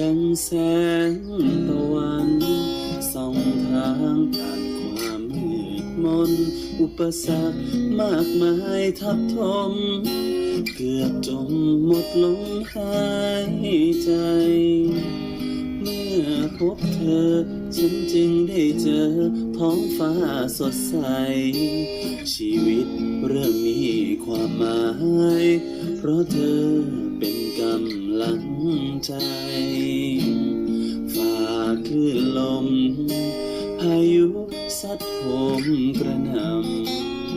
ดังแสงตะวันส่องทางผ่านความมืดมน อุปสรรคมากมายทับถม เกือบจมหมดลมหายใจ เมื่อพบเธอ ฉันจึงได้เจอท้องฟ้าสดใส ชีวิตเริ่มมีความหมาย เพราะเธอเป็นกำ ลังใจฝาคลื่นลม พายุซัดโหมกระหน่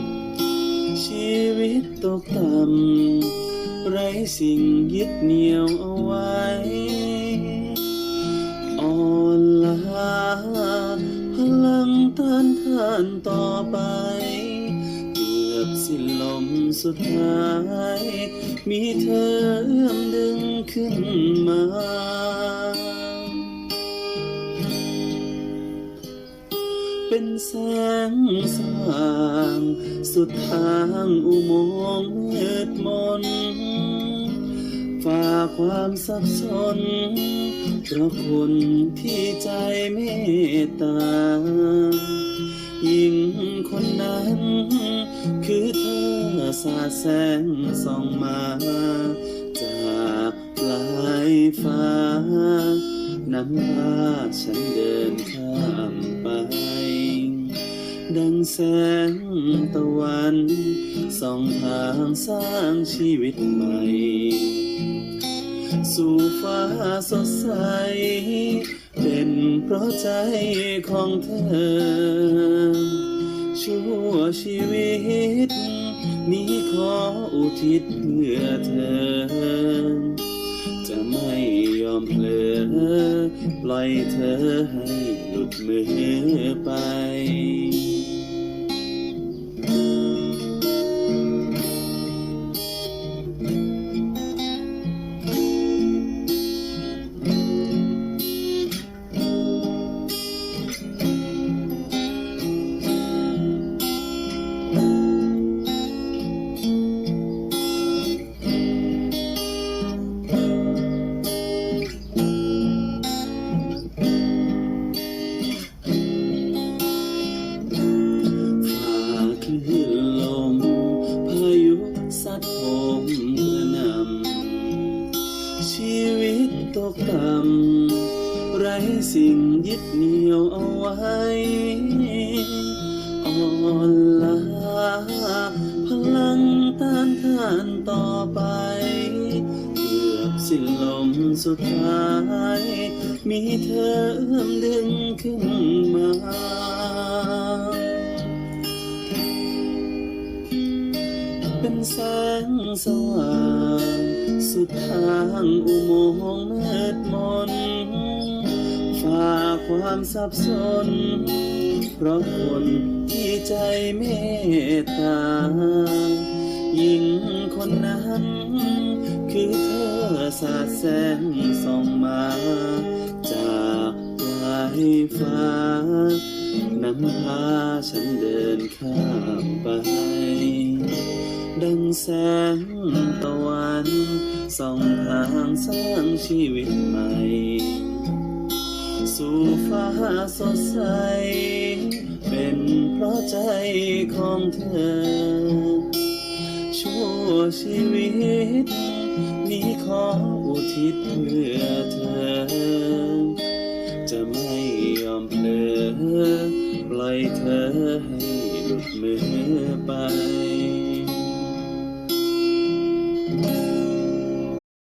ำชีวิตตกต่ำ ไรสิ่งยึดเหนี่ยวเอาไว้ อ่อนล้าพลังต้านทานต่อ สิ้นลมสุดท้าย มีเธอเอื้อมดึงขึ้นมาเป็นแสงสว่างสุดทางอุโมงค์มืดมนฝ่าความสับสนเพราะคนที่ใจเมตตา สาดแสงส่องมาจากปลายฟ้านำพาฉันเดินข้ามไป ดังแสงตะวันส่องทางสร้างชีวิตใหม่ สู่ฟ้าสดใสเป็นเพราะใจของเธอ ชั่วชีวิต นี้ขออุทิศเพื่อเธอ จะไม่ยอมเพลอปล่อยเธอให้หลุดมือไป กต่ำไร้สิ่งยึดเหนี่ยวเอาไว้ อ่อนล้าพลังต้านทานต่อไปเกือบสิ้นลมสุดท้าย มีเธอเอื้อมดึงขึ้นมา เป็นแสงสว่าง สุดทางอุโมงค์มืดมนฝ่าความสับสน เพราะคนที่ใจเมตตายิ่งคนนั้น คือเธอสาดแสงส่องมา จากปลายฟ้านำพาฉันเดินข้ามไป ดังแสงตะวันส่องทางสร้างชีวิตใหม่ สู่ฟ้าสดใส เป็นเพราะใจของเธอ ชั่วชีวิต นี้ขออุทิศเพื่อเธอ จะไม่ยอมเพลอปล่อยเธอให้หลุดมือไป